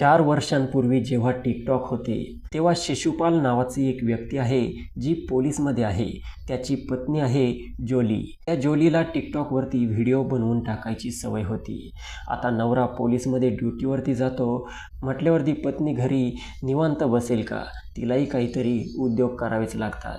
चार वर्षांपूर्वी जेव्हा टिकटॉक होते तेव्हा शिशुपाल नावाची एक व्यक्ती आहे जी पोलीसमध्ये आहे. त्याची पत्नी आहे जोली. त्या जोलीला टिकटॉकवरती व्हिडिओ बनवून टाकायची सवय होती. आता नवरा पोलीसमध्ये ड्युटीवरती जातो. म्हटल्यावरती पत्नी घरी निवांत बसेल का? तिलाही काहीतरी उद्योग करावेच लागतात.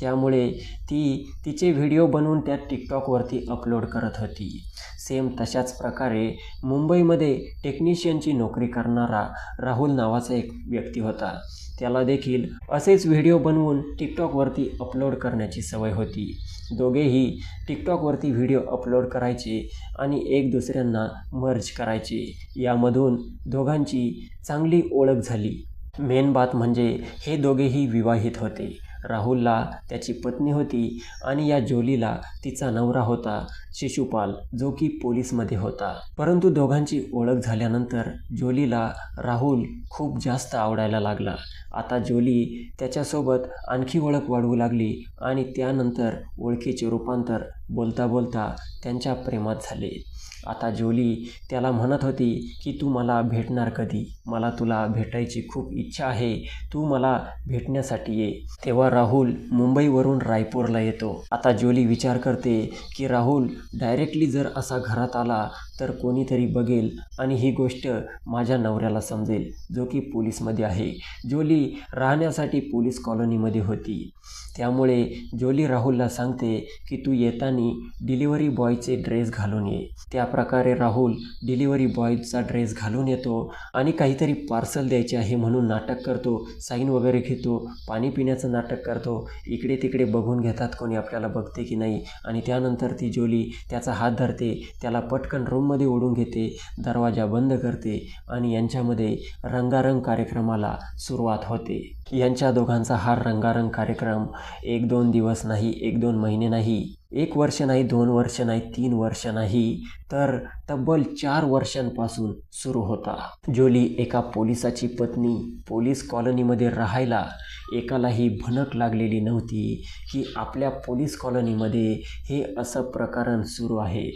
त्यामुळे ती तिचे व्हिडिओ बनवून त्या टिकटॉकवरती अपलोड करत होती. सेम तशाच प्रकारे मुंबईमध्ये टेक्निशियनची नोकरी करणारा राहुल नावाचा एक व्यक्ती होता. त्याला देखील असेच व्हिडिओ बनवून टिकटॉकवरती अपलोड करण्याची सवय होती. दोघेही टिकटॉकवरती व्हिडिओ अपलोड करायचे आणि एक दुसऱ्यांना मर्ज करायचे. यामधून दोघांची चांगली ओळख झाली. मेन बात म्हणजे हे दोघेही विवाहित होते. राहुलला त्याची पत्नी होती आणि या जोलीला तिचा नवरा होता शिशुपाल जो की पोलीसमध्ये होता. परंतु दोघांची ओळख झाल्यानंतर जोलीला राहुल खूप जास्त आवडायला लागला. आता जोली त्याच्यासोबत आणखी ओळख वाढवू लागली आणि त्यानंतर ओळखीचे रूपांतर बोलता बोलता त्यांच्या प्रेमात झाले. आता जोली त्याला म्हणत होती की तू मला भेटणार कधी? मला तुला भेटायची खूप इच्छा आहे. तू मला भेटण्यासाठी ये. तेव्हा राहुल मुंबईवरून रायपूरला येतो. आता जोली विचार करते की राहुल डायरेक्टली जर असा घरात आला तर कोणीतरी बघेल आणि ही गोष्ट माझ्या नवऱ्याला समजेल जो की पोलीसमध्ये आहे. जोली राहण्यासाठी पोलीस कॉलनीमध्ये होती. त्यामुळे जोली राहुलला सांगते की तू येताना आणि डिलिव्हरी बॉयचे ड्रेस घालून ये. त्या प्रकारे राहुल डिलिव्हरी बॉयचा ड्रेस घालून येतो आणि काहीतरी पार्सल द्यायचे आहे म्हणून नाटक करतो साईन वगैरे घेतो पाणी पिण्याचं नाटक करतो. इकडे तिकडे बघून घेतात कोणी आपल्याला बघते की नाही. आणि त्यानंतर ती जोली त्याचा हात धरते त्याला पटकन रूममध्ये ओढून घेते दरवाजा बंद करते आणि यांच्यामध्ये रंगारंग कार्यक्रमाला सुरुवात होते. यांच्या दोघांचा हा रंगारंग कार्यक्रम एक दोन दिवस नाही एक दोन महिने नाही. एक वर्ष नाही दोन वर्ष नाही तीन वर्ष नाही तर तब्बल चार वर्षांपासून सुरू होता. जोली एका पोलिसाची पत्नी पोलीस कॉलनीमध्ये राहायला एकालाही भनक लागलेली नव्हती की आपल्या पोलीस कॉलनीमध्ये हे असं प्रकरण सुरू आहे.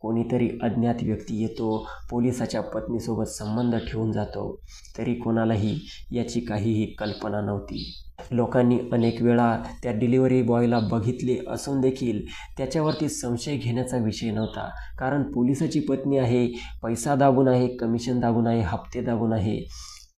कोणीतरी अज्ञात व्यक्ती येतो पोलिसाच्या पत्नीसोबत संबंध ठेवून जातो. तरी कोणालाही याची काहीही कल्पना नव्हती. लोकांनी अनेक वेळा त्या डिलिव्हरी बॉयला बघितले असून देखील त्याच्यावरती संशय घेण्याचा विषय नव्हता. कारण पोलिसाची पत्नी आहे पैसा दाबून आहे कमिशन दाबून आहे हप्ते दाबून आहे.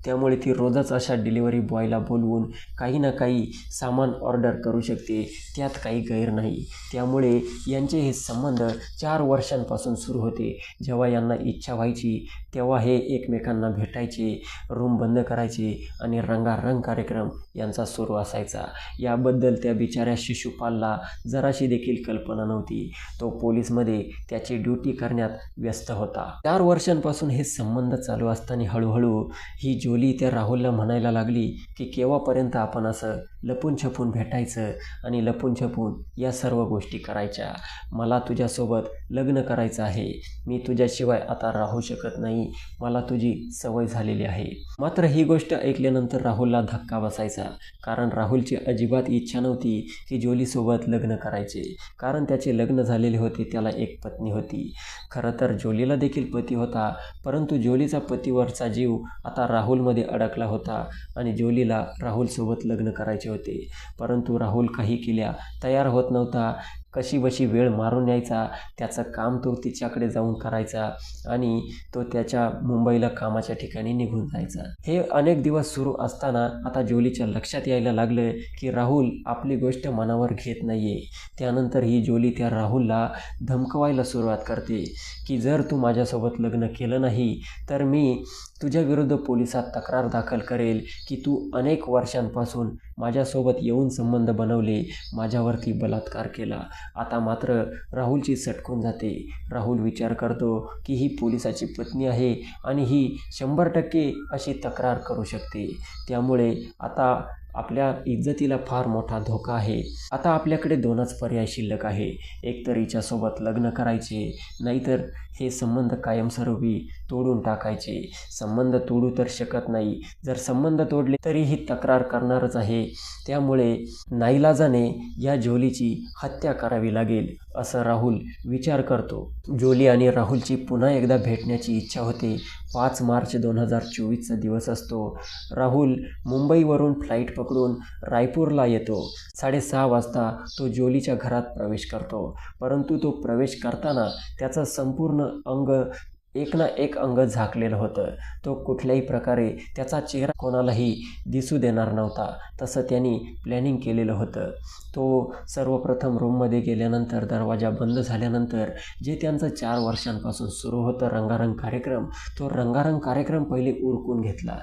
त्यामुळे ती रोजच अशा डिलिव्हरी बॉयला बोलवून काही ना काही सामान ऑर्डर करू शकते. त्यात काही गैर नाही. त्यामुळे यांचे हे संबंध चार वर्षांपासून सुरू होते. जेव्हा यांना इच्छा व्हायची तेव्हा हे एकमेकांना भेटायचे रूम बंद करायचे आणि रंगारंग कार्यक्रम यांचा सुरू असायचा. याबद्दल त्या बिचाऱ्या शिशुपालला जराशी देखील कल्पना नव्हती. तो पोलीसमध्ये त्याची ड्युटी करण्यात व्यस्त होता. चार वर्षांपासून हे संबंध चालू असताना हळूहळू ही जो ज्योली त्या राहुलला म्हणायला लागली की केव्हापर्यंत आपण असं लपून छपून भेटायचं आणि लपून छपून या सर्व गोष्टी करायच्या? मला तुझ्यासोबत लग्न करायचं आहे. मी तुझ्याशिवाय आता राहू शकत नाही. मला तुझी सवय झालेली आहे. मात्र ही गोष्ट ऐकल्यानंतर राहुलला धक्का बसायचा. कारण राहुलची अजिबात इच्छा नव्हती की जोलीसोबत लग्न करायचे. कारण त्याचे लग्न झालेले होते त्याला एक पत्नी होती. खरं तर जोलीला देखील पती होता परंतु जोलीचा पतीवरचा जीव आता राहुल मध्ये अडकला होता आणि जोलीला राहुलसोबत लग्न करायचे होते. परंतु राहुल काही केल्या तयार होत नव्हता. कशी बशी वेळ मारून यायचा त्याचं काम तो तिच्याकडे जाऊन करायचा आणि तो त्याच्या मुंबईला कामाच्या ठिकाणी निघून जायचा. हे अनेक दिवस सुरू असताना आता जोलीच्या लक्षात यायला लागलं की राहुल आपली गोष्ट मनावर घेत नाही आहे त्यानंतर ही जोली त्या राहुलला धमकवायला सुरुवात करते की जर तू माझ्यासोबत लग्न केलं नाही तर मी तुझ्याविरुद्ध पोलिसात तक्रार दाखल करेल की तू अनेक वर्षांपासून माझ्यासोबत येऊन संबंध बनवले माझ्यावरती बलात्कार केला. आता मात्र राहुलची सटकून जाते. राहुल विचार करतो की ही पोलिसाची पत्नी आहे आणि ही शंभर टक्के अशी तक्रार करू शकते. त्यामुळे आता आपल्या इज्जतीला फार मोठा धोका आहे. आता आपल्याकडे दोनच पर्याय शिल्लक आहे. एक तर हिच्यासोबत लग्न करायचे नाहीतर हे संबंध कायमस्वरूपी तोडून टाकायचे. संबंध तोडू तर शकत नाही. जर संबंध तोडले तरीही तक्रार करणारच आहे. त्यामुळे नाईलाजाने या जोलीची हत्या करावी लागेल. असं राहुल विचार करतो. जोली आणि राहुलची पुन्हा एकदा भेटण्याची इच्छा होते. पाच मार्च दोन हजार चोवीसचा दिवस असतो. राहुल मुंबईवरून फ्लाईट पकडून रायपूरला येतो. साडेसहा वाजता तो जोलीच्या घरात प्रवेश करतो. परंतु तो प्रवेश करताना त्याचं संपूर्ण अंग एक ना एक अंग झाकलेलं होतं. तो कुठल्याही प्रकारे त्याचा चेहरा कोणालाही दिसू देणार नव्हता. तसं त्यांनी प्लॅनिंग केलेलं होतं. तो सर्वप्रथम रूममध्ये गेल्यानंतर दरवाजा बंद झाल्यानंतर जे त्यांचं चार वर्षांपासून सुरू होतं रंगारंग कार्यक्रम तो रंगारंग कार्यक्रम पहिले उरकून घेतला.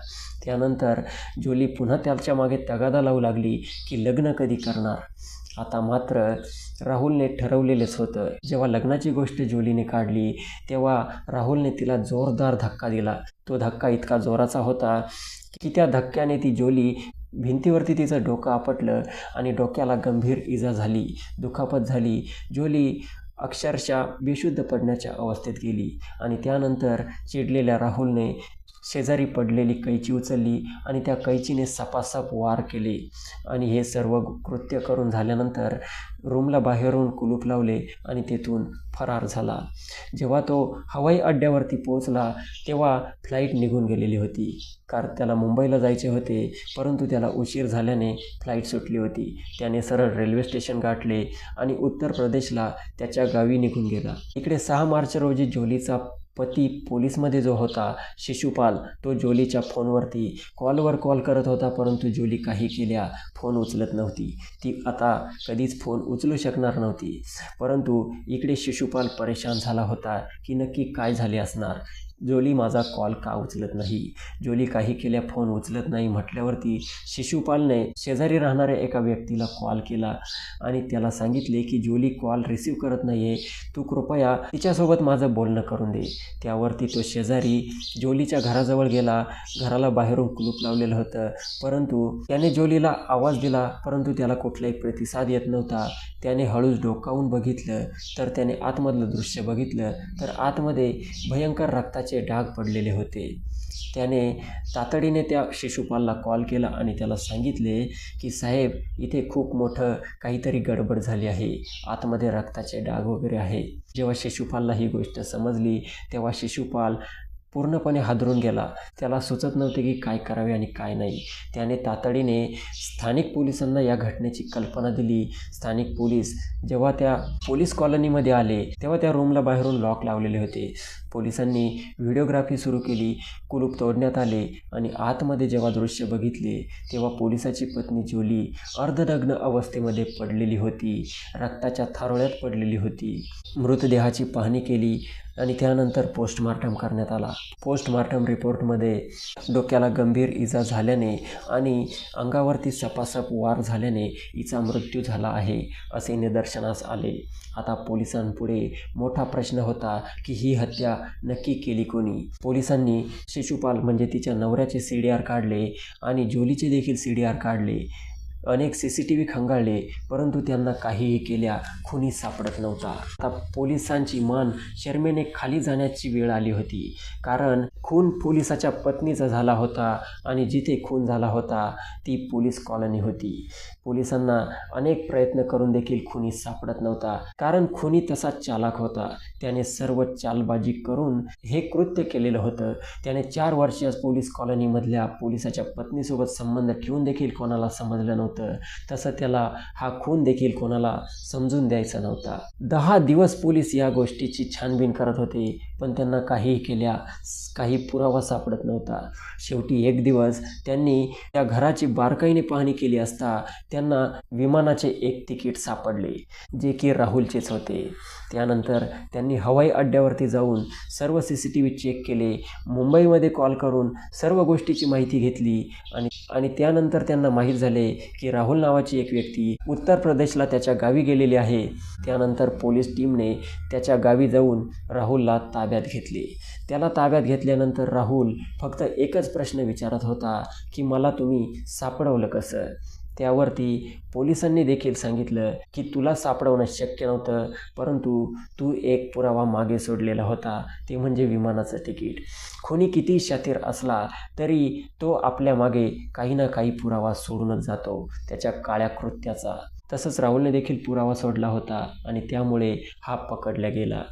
त्यानंतर जोली पुन्हा त्याच्यामागे तगादा लावू लागली की लग्न कधी करणार? आता मात्र राहुलने ठरवलेलंच होतं. जेव्हा लग्नाची गोष्ट जोलीने काढली तेव्हा राहुलने तिला जोरदार धक्का दिला. तो धक्का इतका जोराचा होता की त्या धक्क्याने ती जोली भिंतीवरती तिचं डोकं आपटलं आणि डोक्याला गंभीर इजा झाली दुखापत झाली. जोली अक्षरशः बेशुद्ध पडण्याच्या अवस्थेत गेली आणि त्यानंतर चिडलेल्या राहुलने शेजारी पडलेली कैची उचलली आणि त्या कैचीने सपासप वार केले. आणि हे सर्व कृत्य करून झाल्यानंतर रूमला बाहेरून कुलूप लावले आणि तेथून फरार झाला. जेव्हा तो हवाई अड्ड्यावरती पोहोचला तेव्हा फ्लाईट निघून गेलेली होती. कारण त्याला मुंबईला जायचे होते परंतु त्याला उशीर झाल्याने फ्लाईट सुटली होती. त्याने सरळ रेल्वे स्टेशन गाठले आणि उत्तर प्रदेशला त्याच्या गावी निघून गेला. इकडे सहा मार्च रोजी जोलीचा पती पोलीसमध्ये जो होता शिशुपाल तो जोलीच्या फोनवरती कॉलवर कॉल करत होता परंतु जोली काही केल्या फोन उचलत नव्हती. ती आता कधीच फोन उचलू शकणार नव्हती. परंतु इकडे शिशुपाल परेशान झाला होता की नक्की काय झाले असणार? जोली माझा कॉल का उचलत नाही? जोली काही केल्या फोन उचलत नाही म्हटल्यावरती शिशुपालने शेजारी राहणाऱ्या एका व्यक्तीला कॉल केला आणि त्याला सांगितले की जोली कॉल रिसीव करत नाही आहे तू कृपया तिच्यासोबत माझं बोलणं करून दे. त्यावरती तो शेजारी जोलीच्या घराजवळ गेला. घराला बाहेरून कुलूप लावलेलं होतं. परंतु त्याने जोलीला आवाज दिला. परंतु त्याला कुठलाही प्रतिसाद येत नव्हता. त्याने हळूच डोकावून बघितलं तर त्याने आतमधलं दृश्य बघितलं तर आतमध्ये भयंकर रक्ताचे डाग पडलेले होते. त्याने तातडीने त्या शिशुपालला कॉल केला आणि त्याला सांगितले की साहेब इथे खूप मोठं काहीतरी गडबड झाली आहे. आतमध्ये रक्ताचे डाग वगैरे आहे. जेव्हा शिशुपालला ही गोष्ट समजली तेव्हा शिशुपाल पूर्णपणे हादरून गेला. त्याला सुचत नव्हते की काय करावे आणि काय नाही. त्याने तातडीने स्थानिक पोलिसांना या घटनेची कल्पना दिली. स्थानिक पोलीस जेव्हा त्या पोलीस कॉलनीमध्ये आले तेव्हा त्या रूमला बाहेरून लॉक लावलेले होते. पोलिसांनी व्हिडिओग्राफी सुरू केली कुलूप तोडण्यात आले आणि आतमध्ये जेव्हा दृश्य बघितले तेव्हा पोलिसाची पत्नी जोली अर्धनग्न अवस्थेमध्ये पडलेली होती. रक्ताच्या थारोळ्यात पडलेली होती. मृतदेहाची पाहणी केली आणि त्यानंतर पोस्टमार्टम करण्यात आला. पोस्टमार्टम रिपोर्टमध्ये डोक्याला गंभीर इजा झाल्याने आणि अंगावरती सपासप वार झाल्याने हिचा मृत्यू झाला आहे असे निदर्शनास आले. आता पोलिसांपुढे मोठा प्रश्न होता की ही हत्या नक्की केली कोणी? पोलिसांनी शिशुपाल म्हणजे तिच्या नवऱ्याचे सी डी आर काढले आणि जोलीचे देखील सी डी आर काढले. अनेक सी सी टी व्ही खंगाळले परंतु त्यांना काहीही केल्या खुनी सापडत नव्हता. आता पोलिसांची मान शर्मेने खाली जाण्याची वेळ आली होती कारण खून पोलिसाच्या पत्नीचा झाला होता आणि जिथे खून झाला होता ती पोलीस कॉलनी होती. पोलिसांना अनेक प्रयत्न करून देखील खुनी सापडत नव्हता कारण खुनी तसा चालाक होता. त्याने सर्व चालबाजी करून हे कृत्य केलेलं होतं. त्याने चार वर्षीय पोलीस कॉलनीमधल्या पोलिसाच्या पत्नीसोबत संबंध ठेवून देखील कोणाला समजलं नव्हतं. तसं त्याला हा खून देखील कोणाला समजून द्यायचा नव्हता. दहा दिवस पोलीस या गोष्टीची छानबीन करत होते. पण त्यांना काहीही केल्या काही पुरावा सापडत नव्हता. शेवटी एक दिवस त्यांनी त्या घराची बारकाईने पाहणी केली असता त्यांना विमानाचे एक तिकीट सापडले जे की राहुलचेच होते. त्यानंतर त्यांनी हवाई अड्ड्यावरती जाऊन सर्व C C T V check केले मुंबईमध्ये कॉल करून सर्व गोष्टीची माहिती घेतली आणि आणि त्यानंतर त्यांना माहीत झाले की राहुल नावाची एक व्यक्ती उत्तर प्रदेशला त्याच्या गावी गेलेली आहे. त्यानंतर पोलीस टीमने त्याच्या गावी जाऊन राहुलला ताब्यात घेतले. त्याला ताब्यात घेतल्यानंतर राहुल फक्त एकच प्रश्न विचारत होता की मला तुम्ही सापडवलं कसं? त्यावरती पोलिसांनी देखील सांगितलं की तुला सापडवणं शक्य नव्हतं परंतु तू एक पुरावा मागे सोडलेला होता ते म्हणजे विमानाचं तिकीट. कोणी किती शातीर असला तरी तो आपल्या मागे काही ना काही पुरावा सोडूनच जातो त्याच्या काळ्या कृत्याचा. तसंच राहुलने देखील पुरावा सोडला होता आणि त्यामुळे हा पकडला गेला.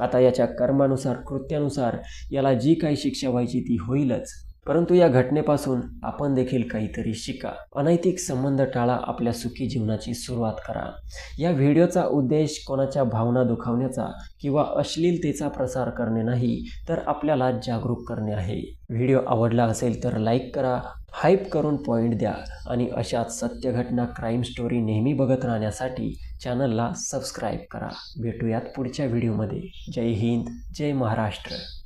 आता याच्या कर्मानुसार कृत्यानुसार याला जी काही शिक्षा व्हायची ती होईलच. परंतु या घटनेपासून आपण देखील काहीतरी शिका. अनैतिक संबंध टाळा आपल्या सुखी जीवनाची सुरुवात करा. या व्हिडिओचा उद्देश कोणाच्या भावना दुखावण्याचा किंवा अश्लीलतेचा प्रसार करणे नाही तर आपल्याला जागरूक करणे आहे. व्हिडिओ आवडला असेल तर लाईक करा हाईप करून पॉईंट द्या आणि अशाच सत्य घटना क्राईम स्टोरी नेहमी बघत राहण्यासाठी चॅनलला सबस्क्राईब करा. भेटूयात पुढच्या व्हिडिओमध्ये. जय हिंद जय महाराष्ट्र.